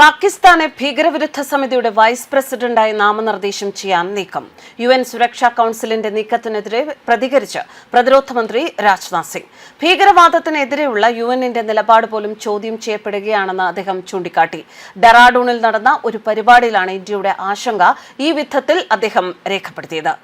പാകിസ്ഥാനെ ഭീകരവിരുദ്ധ സമിതിയുടെ വൈസ് പ്രസിഡന്റായി നാമനിർദ്ദേശം ചെയ്യാൻ നീക്കം. യു എൻ സുരക്ഷാ കൌൺസിലിന്റെ നീക്കത്തിനെതിരെ പ്രതികരിച്ച് പ്രതിരോധ മന്ത്രി രാജ്നാഥ് സിംഗ്. ഭീകരവാദത്തിനെതിരെയുള്ള യു എന്നിന്റെ നിലപാട് പോലും ചോദ്യം ചെയ്യപ്പെടുകയാണെന്ന് അദ്ദേഹം ചൂണ്ടിക്കാട്ടി. ഡെറാഡൂണിൽ നടന്ന ഒരു പരിപാടിയിലാണ് ഇന്ത്യയുടെ ആശങ്ക ഈ വിധത്തിൽ അദ്ദേഹം രേഖപ്പെടുത്തിയത്.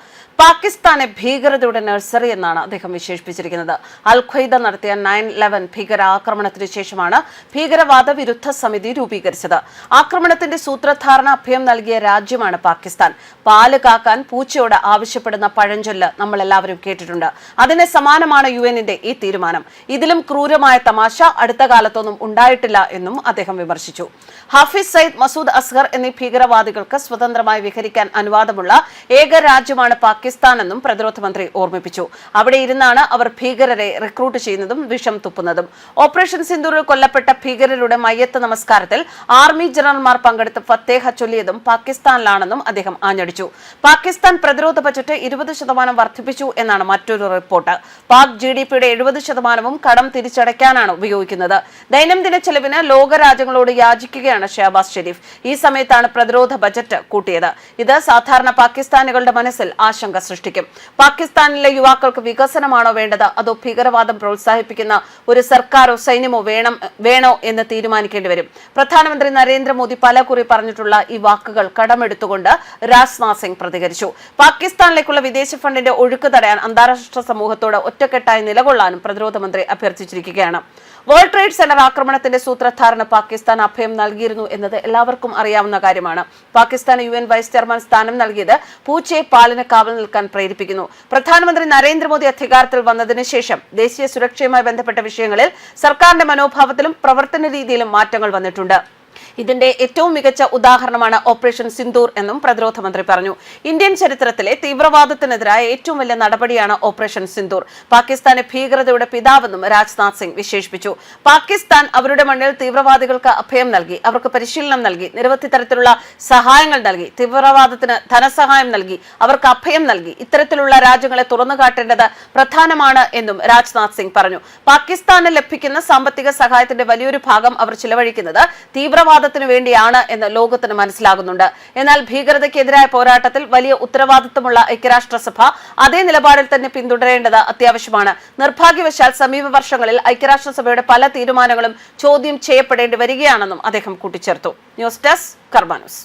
പാകിസ്ഥാനെ ഭീകരതയുടെ നഴ്സറി എന്നാണ് അദ്ദേഹം വിശേഷിപ്പിച്ചിരിക്കുന്നത്. അൽ ഖ്വയ്ദ നടത്തിയ നയൻ ലെവൻ ഭീകരാക്രമണത്തിന് ശേഷമാണ് ഭീകരവാദ വിരുദ്ധ സമിതി രൂപീകരിച്ചത്. ആക്രമണത്തിന്റെ സൂത്രധാരണ അഭയം നൽകിയ രാജ്യമാണ് പാകിസ്ഥാൻ. പാൽ കാക്കാൻ പൂച്ചയോട് ആവശ്യപ്പെടുന്ന പഴഞ്ചൊല്ല് നമ്മൾ എല്ലാവരും കേട്ടിട്ടുണ്ട്. അതിന് സമാനമാണ് യു ഈ തീരുമാനം. ഇതിലും ക്രൂരമായ തമാശ അടുത്ത കാലത്തൊന്നും ഉണ്ടായിട്ടില്ല എന്നും അദ്ദേഹം വിമർശിച്ചു. ഹാഫിസ് സയ്യിദ് മസൂദ് അസ്ഹർ എന്നീ ഭീകരവാദികൾക്ക് സ്വതന്ത്രമായി വിഹരിക്കാൻ അനുവാദമുള്ള ഏക രാജ്യമാണ് പാകിസ്ഥാൻ. എന്നും പ്രതിരോധ മന്ത്രി ഓർമ്മിപ്പിച്ചു. അവിടെ ഇരുന്നാണ് അവർ ഭീകരരെ റിക്രൂട്ട് ചെയ്യുന്നതും വിഷം തുപ്പുന്നതും. ഓപ്പറേഷൻ സിന്ദൂറിൽ കൊല്ലപ്പെട്ട ഭീകരരുടെ മയ്യത്ത് നമസ്കാരത്തിൽ ആർമി ജനറൽമാർ പങ്കെടുത്ത് ഫത്തേഹ ചൊല്ലിയതും പാകിസ്ഥാനിലാണെന്നും അദ്ദേഹം ആഞ്ഞടിച്ചു. പാകിസ്ഥാൻ പ്രതിരോധ ബജറ്റ് ഇരുപത് ശതമാനം വർദ്ധിപ്പിച്ചു എന്നാണ് മറ്റൊരു റിപ്പോർട്ട് പാക് ജി ഡി പിയുടെ എഴുപത് ശതമാനവും കടം തിരിച്ചടയ്ക്കാനാണ് ഉപയോഗിക്കുന്നത്. ദൈനംദിന ചെലവിന് ലോകരാജ്യങ്ങളോട് യാചിക്കുകയാണ് ഷഹബാസ് ഷെരീഫ്. ഈ സമയത്താണ് പ്രതിരോധ ബജറ്റ് കൂട്ടിയത്. ഇത് സാധാരണ പാകിസ്ഥാനികളുടെ മനസ്സിൽ ആശങ്ക സൃഷ്ടിക്കും. പാകിസ്ഥാനിലെ യുവാക്കൾക്ക് വികസനമാണോ വേണ്ടത്? അതോ ഭീകരവാദം പ്രോത്സാഹിപ്പിക്കുന്ന ഒരു സർക്കാരോ സൈന്യമോ വേണം വേണോ എന്ന് തീരുമാനിക്കേണ്ടി വരും? പ്രധാനമന്ത്രി നരേന്ദ്രമോദി പലകുറി പറഞ്ഞിട്ടുള്ള ഈ വാക്കുകൾ കടമെടുത്തുകൊണ്ട് രാജ്നാഥ് സിംഗ് പ്രതികരിച്ചു. പാകിസ്ഥാനിലേക്കുള്ള വിദേശ ഫണ്ടിന്റെ ഒഴുക്ക് തടയാൻ അന്താരാഷ്ട്ര സമൂഹത്തോട് ഒറ്റക്കെട്ടായി നിലകൊള്ളാനും പ്രതിരോധ മന്ത്രി അഭ്യർത്ഥിച്ചിരിക്കുകയാണ്. വേൾഡ് ട്രേഡ് സെന്റർ ആക്രമണത്തിന്റെ സൂത്രധാരണ പാകിസ്ഥാൻ അഭയം നൽകിയിരുന്നു എന്നത് എല്ലാവർക്കും അറിയാവുന്ന കാര്യമാണ്. Pakistan U N vice chairman സ്ഥാനം നൽകിയത് പൂച്ചയെ പാലിന് കാവൽ നിൽക്കാൻ പ്രേരിപ്പിക്കുന്നു. പ്രധാനമന്ത്രി നരേന്ദ്രമോദി അധികാരത്തിൽ വന്നതിന് ശേഷം ദേശീയ സുരക്ഷയുമായി ബന്ധപ്പെട്ട വിഷയങ്ങളിൽ സർക്കാരിന്റെ മനോഭാവത്തിലും പ്രവർത്തന രീതിയിലും മാറ്റങ്ങൾ വന്നിട്ടുണ്ട്. ഇതിന്റെ ഏറ്റവും മികച്ച ഉദാഹരണമാണ് ഓപ്പറേഷൻ സിന്ദൂർ എന്നും പ്രതിരോധ മന്ത്രി പറഞ്ഞു. ഇന്ത്യൻ ചരിത്രത്തിലെ തീവ്രവാദത്തിനെതിരായ ഏറ്റവും വലിയ നടപടിയാണ് ഓപ്പറേഷൻ സിന്ദൂർ. പാകിസ്ഥാനെ ഭീകരതയുടെ പിതാവെന്നും രാജ്നാഥ് സിംഗ് വിശേഷിപ്പിച്ചു. പാകിസ്ഥാൻ അവരുടെ മണ്ണിൽ തീവ്രവാദികൾക്ക് അഭയം നൽകി അവർക്ക് പരിശീലനം നൽകി നിരവധി തരത്തിലുള്ള സഹായങ്ങൾ നൽകി തീവ്രവാദത്തിന് ധനസഹായം നൽകി അവർക്ക് അഭയം നൽകി ഇത്തരത്തിലുള്ള രാജ്യങ്ങളെ തുറന്നുകാട്ടേണ്ടത് പ്രധാനമാണ് എന്നും രാജ്നാഥ് സിംഗ് പറഞ്ഞു. പാകിസ്ഥാന് ലഭിക്കുന്ന സാമ്പത്തിക സഹായത്തിന്റെ വലിയൊരു ഭാഗം അവർ ചിലവഴിക്കുന്നത് തീവ്രവാദത്തിന് വേണ്ടിയാണ് എന്ന് ലോകത്തിന് മനസ്സിലാകുന്നുണ്ട്. എന്നാൽ ഭീകരതയ്ക്കെതിരായ പോരാട്ടത്തിൽ വലിയ ഉത്തരവാദിത്തമുള്ള ഐക്യരാഷ്ട്രസഭ അതേ നിലപാടിൽ തന്നെ പിന്തുടരേണ്ടത് അത്യാവശ്യമാണ്. നിർഭാഗ്യവശാൽ സമീപ വർഷങ്ങളിൽ ഐക്യരാഷ്ട്രസഭയുടെ പല തീരുമാനങ്ങളും ചോദ്യം ചെയ്യപ്പെടേണ്ടി വരികയാണെന്നും അദ്ദേഹം കൂട്ടിച്ചേർത്തു. News desk കർമാനൂസ്